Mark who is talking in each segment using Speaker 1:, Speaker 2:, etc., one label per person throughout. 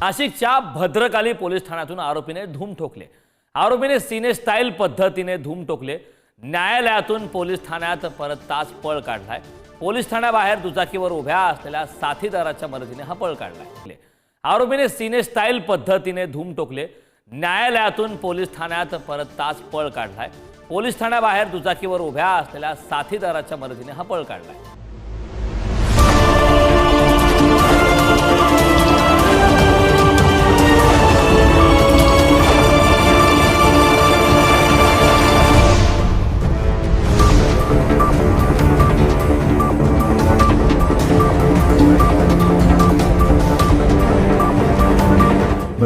Speaker 1: नाशिकच्या भद्रकाली पोलीस ठाण्यातून आरोपीने धूम ठोकले. आरोपीने सिने स्टाईल पद्धतीने धूम ठोकले. न्यायालयातून पोलीस ठाण्यात परत तास पळ काढलाय. पोलीस ठाण्याबाहेर दुचाकीवर उभ्या असलेल्या साथीदाराच्या मदतीने हा पळ काढलाय. आरोपीने सिने स्टाईल पद्धतीने धूम ठोकले. न्यायालयातून पोलीस ठाण्यात परत तास पळ काढलाय. पोलीस ठाण्याबाहेर दुचाकीवर उभ्या असलेल्या साथीदाराच्या मदतीने हा पळ काढलाय.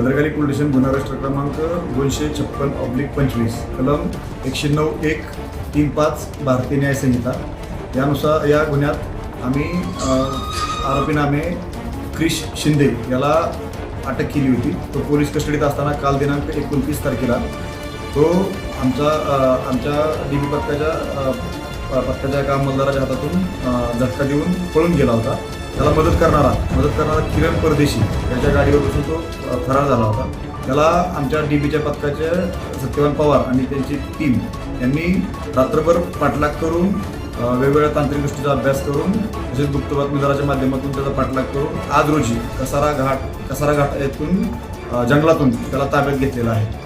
Speaker 2: भद्रकाली पोलीस स्टेशन गुन्हा राष्ट्र क्रमांक दोनशे छप्पन ऑब्लिक पंचवीस कलम एकशे नऊ एक तीन पाच भारतीय न्याय संहिता. यानुसार या गुन्ह्यात आम्ही आरोपीनामे आरोपी नामे क्रिश शिंदे याला अटक केली होती. तो पोलीस कस्टडीत असताना काल दिनांक एकोणतीस तारखेला तो आमचा आमच्या डी बी पत्त्याच्या पत्त्याच्या एका अंमलदाराच्या हातातून झटका देऊन पळून गेला होता. त्याला मदत करणारा मदत करणारा किरण परदेशी त्याच्या गाडीवर बसून तो फरार झाला होता. त्याला आमच्या डी बीच्या पथकाचे सत्यवान पवार आणि त्यांची टीम यांनी रात्रभर पाठलाग करून वेगवेगळ्या तांत्रिक गोष्टीचा अभ्यास करून तसेच गुप्त बातमीदाराच्या माध्यमातून त्याचा पाठलाग करून आज रोजी कसारा घाट कसारा घाट येथून जंगलातून त्याला ताब्यात घेतलेला आहे.